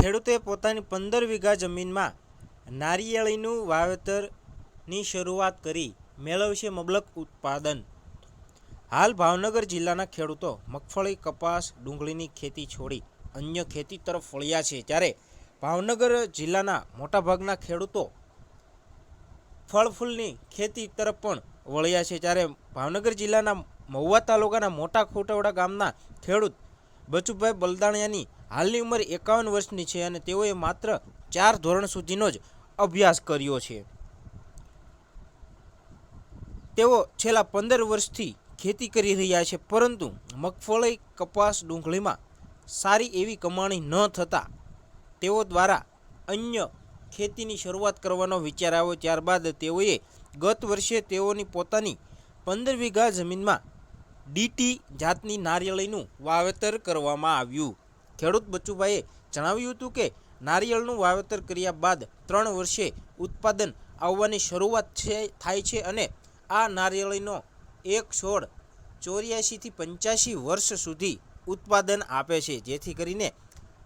ખેડૂતે પોતાની પંદર વીઘા જમીનમાં નારિયેળીનું વાવેતરની શરૂઆત કરી મેળવશે મબલક ઉત્પાદન. હાલ ભાવનગર જિલ્લાના ખેડૂતો મગફળી, કપાસ, ડુંગળીની ખેતી છોડી અન્ય ખેતી તરફ વળ્યા છે. ત્યારે ભાવનગર જિલ્લાના મોટાભાગના ખેડૂતો ફળ ફૂલની ખેતી તરફ પણ વળ્યા છે. ત્યારે ભાવનગર જિલ્લાના મહુવા તાલુકાના મોટા ખોટવડા ગામના ખેડૂત બચુભાઈ બલદાણિયાની હાલની ઉંમર એકાવન વર્ષની છે અને તેઓએ માત્ર ચાર ધોરણ સુધીનો જ અભ્યાસ કર્યો છે. તેઓ છેલ્લા પંદર વર્ષથી ખેતી કરી રહ્યા છે, પરંતુ મગફળી, કપાસ, ડુંગળીમાં સારી એવી કમાણી ન થતાં તેઓ દ્વારા અન્ય ખેતીની શરૂઆત કરવાનો વિચાર આવ્યો. ત્યારબાદ તેઓએ ગત વર્ષે તેઓની પોતાની પંદર વીઘા જમીનમાં ડીટી જાતની નારિયેળીનું વાવેતર કરવામાં આવ્યું. ખેડૂત બચુભાઈએ જણાવ્યું હતું કે, નારિયેળનું વાવેતર કર્યા બાદ ત્રણ વર્ષે ઉત્પાદન આવવાની શરૂઆત છે, થાય છે અને આ નારિયેળીનો એક છોડ ચોર્યાસીથી પંચ્યાસી વર્ષ સુધી ઉત્પાદન આપે છે. જેથી કરીને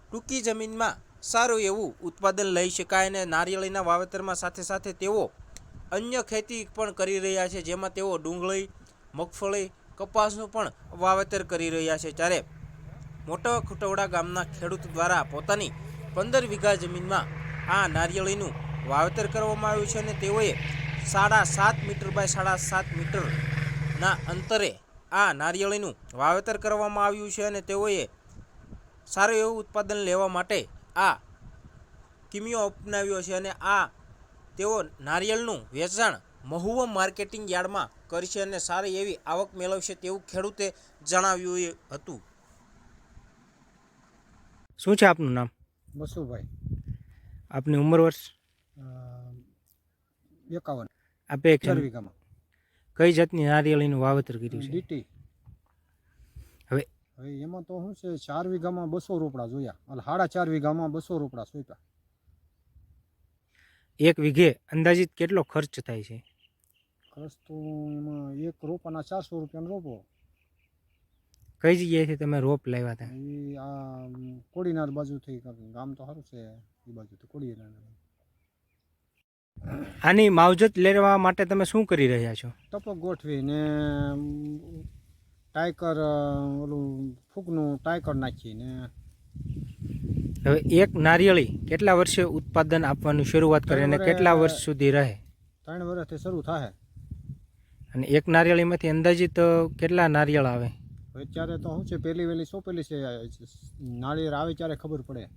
ટૂંકી જમીનમાં સારું એવું ઉત્પાદન લઈ શકાય અને નારિયેળીના વાવેતરમાં સાથે સાથે તેઓ અન્ય ખેતી પણ કરી રહ્યા છે. જેમાં તેઓ ડુંગળી, મગફળી કપાસનું પણ વાવેતર કરી રહ્યા છે. ત્યારે મોટા ખુટવડા ગામના ખેડૂત દ્વારા પોતાની પંદર વીઘા જમીનમાં આ નારિયેળીનું વાવેતર કરવામાં આવ્યું છે અને તેઓએ સાડા સાત મીટર બાય સાડા સાત મીટરના અંતરે આ નારિયેળીનું વાવેતર કરવામાં આવ્યું છે અને તેઓએ સારું એવું ઉત્પાદન લેવા માટે આ કિમિયો અપનાવ્યો છે અને આ તેઓ નારિયેળનું વેચાણ મહુવા માર્કેટિંગ યાર્ડમાં કરશે અને સારી એવી આવક મેળવશે તેવું ખેડૂતે જણાવ્યું હતું. શું છે આપનું નામ? બસુભાઈ આપની ઉંમર વર્ષ? એકાવન. આપે એક ચાર વીઘામાં. કઈ જાતની નારિયેળીનું વાવેતર કર્યું છે? ડીટી. હવે હવે એમાં તો શું છે ચાર વીઘામાં બસો રોપડા જોયા. એટલે સાડા ચાર વીઘામાં બસો રોપડા સોંપ્યા. એક વીઘે અંદાજિત કેટલો ખર્ચ થાય છે? ખર્ચ તો એમાં એક રોપાના ચારસો રૂપિયાનો રોપો. કઈ જગ્યાએથી તમે રોપ લાવ્યા હતા? એ આ કોડીનાર બાજુથી ગામ તો સારું છે એ બાજુથી કોડીનાર. આની માવજત લેવા માટે તમે શું કરી રહ્યા છો? ટપક ગોઠવી ને ટાઈકર ઓલું ફૂગનું ટાઈકર નાખીને. હવે એક નારિયેળી કેટલા વર્ષે ઉત્પાદન આપવાનું શરૂઆત કરે અને કેટલા વર્ષ સુધી રહે? ત્રણ વર્ષથી શરૂ થાય અને એક નારિયેળીમાંથી અંદાજિત કેટલા નારિયેળ આવે? અત્યારે તો શું છે, પહેલી વહેલી સોંપેલી છે નાળિયેર આવે ત્યારે ખબર પડે.